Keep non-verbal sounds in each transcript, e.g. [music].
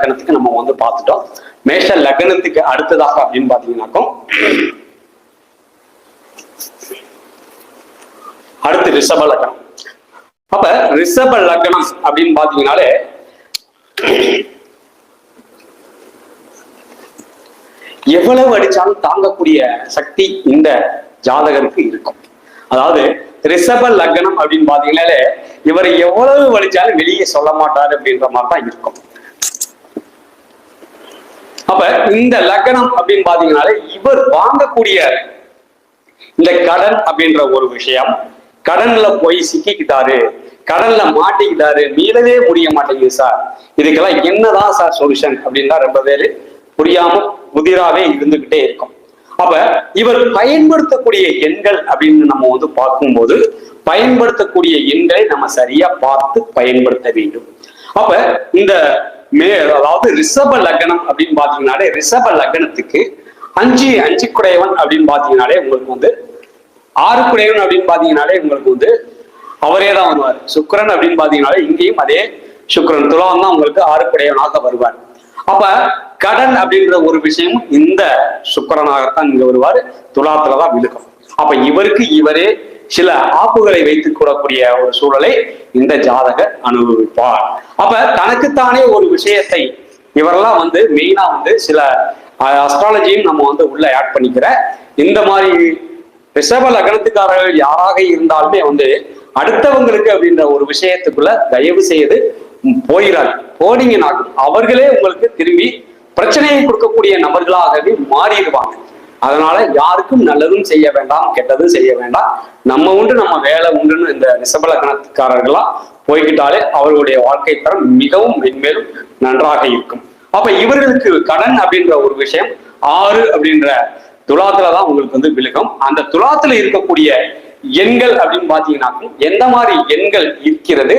லக்னத்துக்கு நம்ம வந்து பார்த்துட்டோம். மேஷ லக்னத்துக்கு அடுத்ததாக அப்படின்னு பாத்தீங்கன்னாக்கும் அடுத்து ரிஷப லக்னம். அப்ப ரிஷப லக்னம் அப்படின்னு பாத்தீங்கன்னாலே எவ்வளவு அடிச்சாலும் தாங்கக்கூடிய சக்தி இந்த ஜாதகருக்கு இருக்கும். அதாவது ரிஷப லக்னம் அப்படின்னு பாத்தீங்கன்னாலே இவர் எவ்வளவு வலிச்சாலும் வெளியே சொல்ல மாட்டாரு அப்படின்ற மாதிரி தான் இருக்கும். அப்ப இந்த லக்னம் அப்படின்னு பாத்தீங்கன்னாலே இவர் வாங்கக்கூடிய இந்த கடன் அப்படின்ற ஒரு விஷயம். கடன்ல போய் சிக்கிக்கிட்டாரு. கடன்ல மாட்டிக்கிட்டாரு. மீளவே முடிய மாட்டேங்குது சார். இதுக்கெல்லாம் என்னதான் சார் சொல்யூஷன் அப்படின்னா ரொம்ப பேரு புரியாம புதிராவே இருந்துகிட்டே இருக்கும். அப்ப இவர் பயன்படுத்தக்கூடிய எண்கள் அப்படின்னு நம்ம வந்து பார்க்கும்போது பயன்படுத்தக்கூடிய எண்களை நம்ம சரியா பார்த்து பயன்படுத்த வேண்டும். அப்ப இந்த மே அதாவது ரிஷப லக்னம் அப்படின்னு பாத்தீங்கன்னாலே ரிஷப லக்னத்துக்கு அஞ்சு அஞ்சு குடையவன் அப்படின்னு பாத்தீங்கன்னாலே உங்களுக்கு வந்து ஆறு குடையவன் அப்படின்னு பாத்தீங்கன்னாலே உங்களுக்கு வந்து அவரே தான் வருவார். சுக்கரன் அப்படின்னு பாத்தீங்கன்னாலே இங்கேயும் அதே சுக்கரன். துலாம் தான் உங்களுக்கு ஆறு குடையவனாக வருவார். அப்ப கடன் அப்படின்ற ஒரு விஷயம் இந்த சுக்கரனாகத்தான் இங்க வருவார். துலாத்துல தான் விழுக்கும். அப்ப இவருக்கு இவரே சில ஆப்புகளை வைத்துக் கூடக்கூடிய ஒரு சூழலை இந்த ஜாதகர் அனுபவிப்பார். அப்ப தனக்குத்தானே ஒரு விஷயத்தை இவரெல்லாம் வந்து மெயினா வந்து சில அஸ்ட்ராலஜியும் நம்ம வந்து உள்ள ஆட் பண்ணிக்கிற இந்த மாதிரி ரிஷப லக்னத்துக்காரர்கள் யாராக இருந்தாலுமே வந்து அடுத்தவங்களுக்கு அப்படின்ற ஒரு விஷயத்துக்குள்ள தயவு செய்து போயிடாது போனீங்கன்னா அவர்களே உங்களுக்கு திரும்பி பிரச்சனையை கொடுக்கக்கூடிய நபர்களாகவே மாறிடுவாங்க. அதனால யாருக்கும் நல்லதும் செய்ய வேண்டாம் கெட்டதும் செய்ய வேண்டாம். நம்ம உண்டு நம்ம வேலை உண்டுன்னு இந்த ரிஷப போய்கிட்டாலே அவர்களுடைய வாழ்க்கை தரம் மிகவும் மென்மேலும் நன்றாக இருக்கும். அப்ப இவர்களுக்கு கடன் அப்படின்ற ஒரு விஷயம் ஆறு அப்படின்ற துலாத்துல தான் உங்களுக்கு வந்து விழுகும். அந்த துலாத்துல இருக்கக்கூடிய எண்கள் அப்படின்னு பாத்தீங்கன்னாக்கும் எந்த மாதிரி எண்கள் இருக்கிறது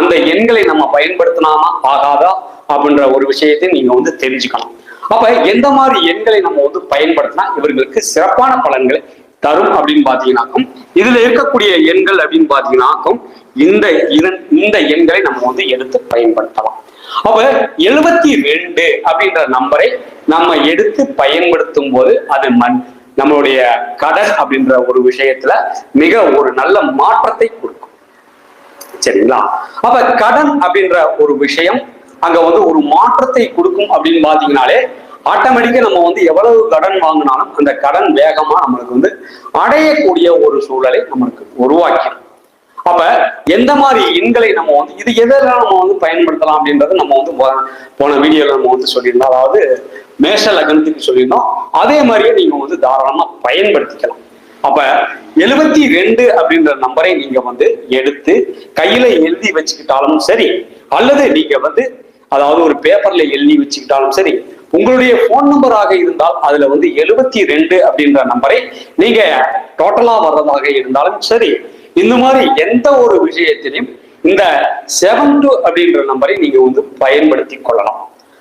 அந்த எண்களை நம்ம பயன்படுத்தினாமா ஆகாதா அப்படின்ற ஒரு விஷயத்தை நீங்க வந்து தெரிஞ்சுக்கணும். அப்ப எந்த மாதிரி எண்களை நம்ம வந்து பயன்படுத்தினா இவர்களுக்கு சிறப்பான பலன்களை தரும் அப்படின்னு பாத்தீங்கன்னாக்கும் இதுல இருக்கக்கூடிய எண்கள் அப்படின்னு பாத்தீங்கன்னாக்கும் இந்த இதன் இந்த எண்களை நம்ம வந்து எடுத்து பயன்படுத்தலாம். அப்ப எழுபத்தி ரெண்டு அப்படின்ற நம்பரை நம்ம எடுத்து பயன்படுத்தும் போது அது மண் நம்மளுடைய கடன் அப்படின்ற ஒரு விஷயத்துல மிக ஒரு நல்ல மாற்றத்தை கொடுக்கும். சரிங்களா? அப்ப கடன் அப்படின்ற ஒரு விஷயம் அங்க வந்து ஒரு மாற்றத்தை கொடுக்கும் அப்படின்னு பாத்தீங்கன்னாலே ஆட்டோமேட்டிக்கா நம்ம வந்து எவ்வளவு கடன் வாங்கினாலும் அந்த கடன் வேகமா நம்மளுக்கு வந்து அடையக்கூடிய ஒரு சூழலை நம்மளுக்கு உருவாக்கிடும். அப்ப எந்த மாதிரி எண்களை நம்ம வந்து இது எதெல்லாம் நம்ம வந்து பயன்படுத்தலாம் அப்படின்றது நம்ம வந்து போன வீடியோல நம்ம வந்து சொல்லியிருந்தோம். அதாவது மேஷ லக்னத்துக்கு சொல்லியிருந்தோம். அதே மாதிரியே நீங்க வந்து தாராளமா பயன்படுத்திக்கலாம். அப்ப எழுபத்தி ரெண்டு அப்படின்ற நம்பரை நீங்க வந்து எடுத்து கையில எழுதி வச்சுக்கிட்டாலும் சரி அல்லது நீங்க வந்து அதாவது ஒரு பேப்பர்ல எழுதி வச்சுக்கிட்டாலும் சரி உங்களுடைய போன் நம்பராக இருந்தால் அதுல வந்து எழுபத்தி ரெண்டு அப்படின்ற நம்பரை நீங்க டோட்டலா வர்றதாக இருந்தாலும் சரி இந்த மாதிரி எந்த ஒரு விஷயத்திலையும் இந்த செவன் டூ அப்படின்ற நம்பரை நீங்க வந்து பயன்படுத்தி கொள்ளலாம்.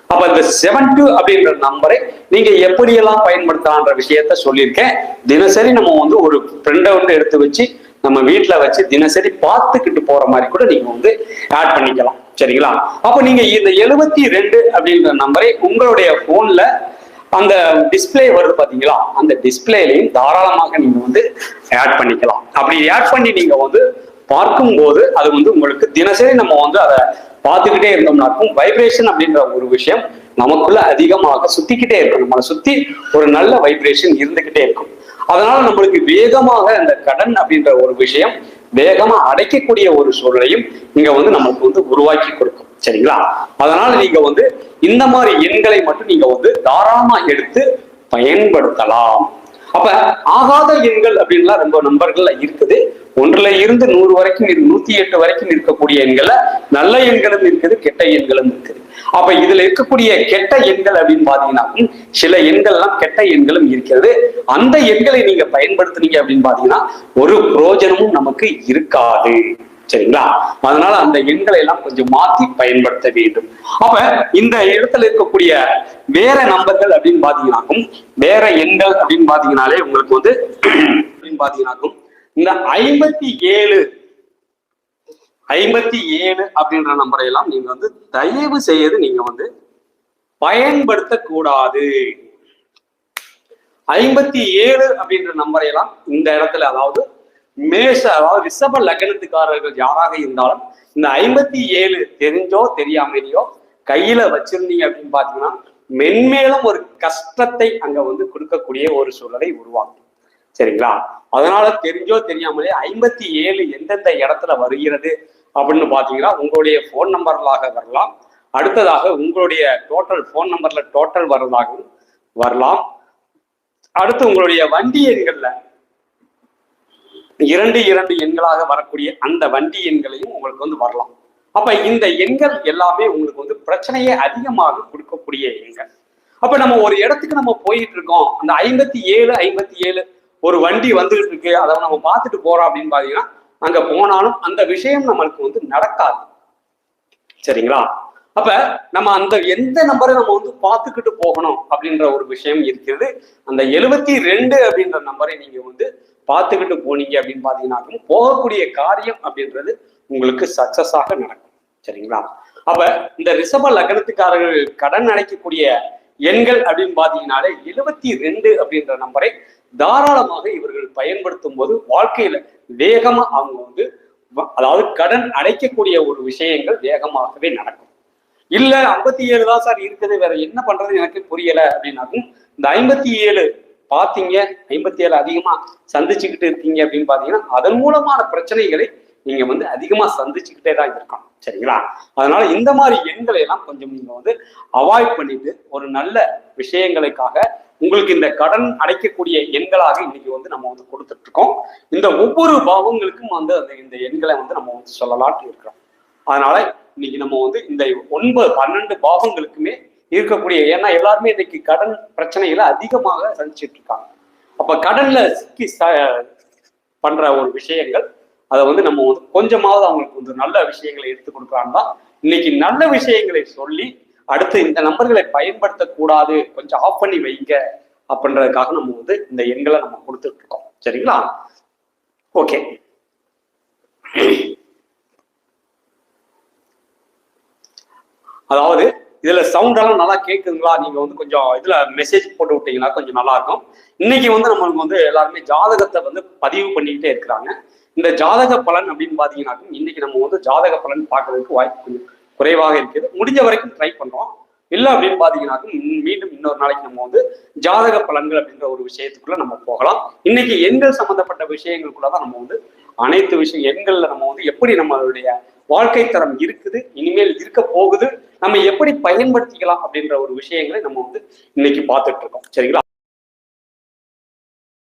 அப்ப இந்த செவன் டூ அப்படின்ற நம்பரை நீங்க எப்படியெல்லாம் பயன்படுத்தலான்ற விஷயத்த சொல்லியிருக்கேன். தினசரி நம்ம வந்து ஒரு பிரிண்ட் அவுட் எடுத்து வச்சு நம்ம வீட்டில் வச்சு தினசரி பார்த்துக்கிட்டு போற மாதிரி கூட நீங்க வந்து ஆட் பண்ணிக்கலாம். சரிங்களா? அப்ப நீங்க இந்த எழுபத்தி ரெண்டு அப்படின்ற நம்பரை உங்களுடைய போன்ல அந்த டிஸ்ப்ளே வருது பாத்தீங்களா? அந்த டிஸ்பிளேலையும் தாராளமாக நீங்க வந்து ஆட் பண்ணிக்கலாம். அப்படி ஆட் பண்ணி நீங்க வந்து பார்க்கும்போது அது வந்து உங்களுக்கு தினசரி நம்ம வந்து அதை பார்த்துக்கிட்டே இருந்தோம்னாக்கும் வைப்ரேஷன் அப்படின்ற ஒரு விஷயம் நமக்குள்ள அதிகமாக சுத்திக்கிட்டே இருக்கும். நம்மளை சுத்தி ஒரு நல்ல வைப்ரேஷன் இருந்துகிட்டே இருக்கும். அதனால நம்மளுக்கு வேகமாக அந்த கடன் அப்படின்ற ஒரு விஷயம் வேகமா அடைக்கக்கூடிய ஒரு சூழலையும் இங்க வந்து நமக்கு வந்து உருவாக்கி கொடுக்கும். சரிங்களா? அதனால நீங்க வந்து இந்த மாதிரி எண்களை மட்டும் நீங்க வந்து தாராளமா எடுத்து பயன்படுத்தலாம். அப்ப ஆகாத எண்கள் அப்படின்லாம் ரொம்ப நம்பர்கள்ல இருக்குது. ஒன்றுல இருந்து நூறு வரைக்கும் இரு- நூத்தி எட்டு வரைக்கும் இருக்கக்கூடிய எண்கள்ல நல்ல எண்களும் இருக்குது கெட்ட எண்களும் இருக்குது. அப்ப இதுல இருக்கக்கூடிய கெட்ட எண்கள் அப்படின்னு பாத்தீங்கன்னா சில எண்கள்லாம் கெட்ட எண்களும் இருக்கிறது. அந்த எண்களை நீங்க பயன்படுத்துனீங்க அப்படின்னு பாத்தீங்கன்னா ஒரு புரோஜனமும் நமக்கு இருக்காது. சரிங்களா? அதனால அந்த எண்களை எல்லாம் கொஞ்சம் மாத்தி பயன்படுத்த வேண்டும். அப்ப இந்த இடத்துல இருக்கக்கூடிய வேற நம்பர்கள் அப்படின்னு பாத்தீங்கன்னாக்கும் வேற எண்கள் அப்படின்னு பாத்தீங்கன்னாலே உங்களுக்கு வந்து [clears throat] அப்படின்னு பாத்தீங்கன்னாக்கும் இந்த ஐம்பத்தி ஏழு ஐம்பத்தி ஏழு அப்படின்ற நம்பரை எல்லாம் நீங்க வந்து தயவு செய்து நீங்க வந்து பயன்படுத்தக்கூடாது. ஐம்பத்தி ஏழு அப்படின்ற நம்பரை எல்லாம் இந்த இடத்துல அதாவது மேஷ அதாவது ரிஷப லக்னத்துக்காரர்கள் யாராக இருந்தாலும் இந்த ஐம்பத்தி ஏழு தெரிஞ்சோ தெரியாமலையோ கையில வச்சிருந்தீங்க அப்படின்னு பாத்தீங்கன்னா மென்மேலும் ஒரு கஷ்டத்தை அங்க வந்து கொடுக்கக்கூடிய ஒரு சூழலை உருவாக்கும். சரிங்களா? அதனால தெரிஞ்சோ தெரியாமலே ஐம்பத்தி ஏழு எந்தெந்த இடத்துல வருகிறது அப்படின்னு பாத்தீங்கன்னா உங்களுடைய ஃபோன் நம்பர்களாக வரலாம். அடுத்ததாக உங்களுடைய டோட்டல் ஃபோன் நம்பர்ல டோட்டல் வர்றதாகவும் வரலாம். அடுத்து உங்களுடைய வண்டி எண்கள்ல இரண்டு இரண்டு எண்களாக வரக்கூடிய அந்த வண்டி எண்களையும் உங்களுக்கு வந்து வரலாம். அப்ப இந்த எண்கள் எல்லாமே உங்களுக்கு வந்து பிரச்சனையை அதிகமாக கொடுக்கக்கூடிய எண்கள். அப்ப நம்ம ஒரு இடத்துக்கு நம்ம போயிட்டு இருக்கோம். அந்த ஐம்பத்தி ஏழு ஐம்பத்தி ஏழு ஒரு வண்டி வந்துகிட்டு இருக்கு அதை நம்ம பார்த்துட்டு போறோம் அப்படின்னு பாத்தீங்கன்னா அங்க போனாலும் அந்த விஷயம் நம்மளுக்கு வந்து நடக்காது. சரிங்களா? அப்ப நம்ம அந்த எந்த நம்பரை நம்ம வந்து பார்த்துக்கிட்டு போகணும் அப்படின்ற ஒரு விஷயம் இருக்கிறது. அந்த எழுபத்தி ரெண்டு அப்படின்ற நம்பரை நீங்க வந்து பார்த்துக்கிட்டு போனீங்க அப்படின்னு பாத்தீங்கன்னாக்கும் போகக்கூடிய காரியம் அப்படின்றது உங்களுக்கு சக்சஸாக நடக்கும். சரிங்களா? அப்ப இந்த ரிஷப லக்னத்துக்காரர்கள் கடன் அடைக்கக்கூடிய எண்கள் அப்படின்னு பாத்தீங்கன்னாலே எழுபத்தி ரெண்டு அப்படின்ற நம்பரை தாராளமாக இவர்கள் பயன்படுத்தும் போது வாழ்க்கையில வேகமா அவங்க வந்து அதாவது கடன் அடைக்கக்கூடிய ஒரு விஷயங்கள் வேகமாகவே நடக்கும். இல்ல ஐம்பத்தி ஏழு தான் சார் இருக்குது வேற என்ன பண்றது எனக்கு புரியல அப்படின்னாக்கும் இந்த ஐம்பத்தி ஏழு பாத்தீங்க ஐம்பத்தி ஏழு அதிகமா சந்திச்சுக்கிட்டு இருக்கீங்க அப்படின்னு பாத்தீங்கன்னா அதன் மூலமான பிரச்சனைகளை நீங்க வந்து அதிகமா சந்திச்சுக்கிட்டே தான் இருக்கணும். சரிங்களா? அதனால இந்த மாதிரி எண்களை எல்லாம் கொஞ்சம் நீங்க வந்து அவாய்ட் பண்ணிட்டு ஒரு நல்ல விஷயங்களுக்காக உங்களுக்கு இந்த கடன் அடைக்கக்கூடிய எண்களாக இன்னைக்கு வந்து நம்ம வந்து கொடுத்துட்டு இருக்கோம். இந்த ஒவ்வொரு பாவங்களுக்கும் வந்து அந்த இந்த எண்களை வந்து நம்ம வந்து சொல்லலாட்டு இருக்கிறோம். அதனால இன்னைக்கு நம்ம வந்து இந்த ஒன்பது பன்னெண்டு பாவங்களுக்குமே இருக்கக்கூடிய ஏன்னா எல்லாருமே இன்னைக்கு கடன் பிரச்சனைகளை அதிகமாக சந்திச்சிட்டு இருக்காங்க. அப்ப கடன்ல சிக்கி ச- பண்ற ஒரு விஷயங்கள் அதை வந்து நம்ம வந்து கொஞ்சமாவது அவங்களுக்கு வந்து நல்ல விஷயங்களை எடுத்து கொடுக்கலான்னு தான் இன்னைக்கு நல்ல விஷயங்களை சொல்லி அடுத்து இந்த நம்பர்களை பயன்படுத்தக்கூடாது கொஞ்சம் ஆஃப் பண்ணி வைங்க அப்படின்றதுக்காக நம்ம வந்து இந்த எண்களை நம்ம கொடுத்துட்டு இருக்கோம் சரிங்களா? ஓகே அதாவது இதுல சவுண்ட் எல்லாம் நல்லா கேக்குதுங்களா? நீங்க வந்து கொஞ்சம் இதுல மெசேஜ் போட்டு விட்டீங்கன்னா கொஞ்சம் நல்லா இருக்கும். இன்னைக்கு வந்து நம்மளுக்கு வந்து எல்லாருமே ஜாதகத்தை வந்து பதிவு பண்ணிக்கிட்டே இருக்கிறாங்க. இந்த ஜாதக பலன் அப்படின்னு பாத்தீங்கன்னாக்கும் இன்னைக்கு நம்ம வந்து ஜாதக பலன் பார்க்கறதுக்கு வாய்ப்பு கொஞ்சம் குறைவாக இருக்குது. முடிஞ்ச வரைக்கும் ட்ரை பண்றோம். இல்ல அப்படின்னு பாத்தீங்கன்னாக்கும் மீண்டும் இன்னொரு நாளைக்கு நம்ம வந்து ஜாதக பலன்கள் அப்படின்ற ஒரு விஷயத்துக்குள்ள நம்ம போகலாம். இன்னைக்கு எண்கள் சம்பந்தப்பட்ட விஷயங்களுக்குள்ள தான் நம்ம வந்து அனைத்து விஷயம் எண்கள்ல நம்ம வந்து எப்படி நம்மளுடைய வாழ்க்கை தரம் இருக்குது இனிமேல் இருக்க போகுது நம்ம எப்படி பயன்படுத்திக்கலாம் அப்படின்ற ஒரு விஷயங்களை நம்ம வந்து இன்னைக்கு பார்த்துட்டு இருக்கோம். சரிங்களா?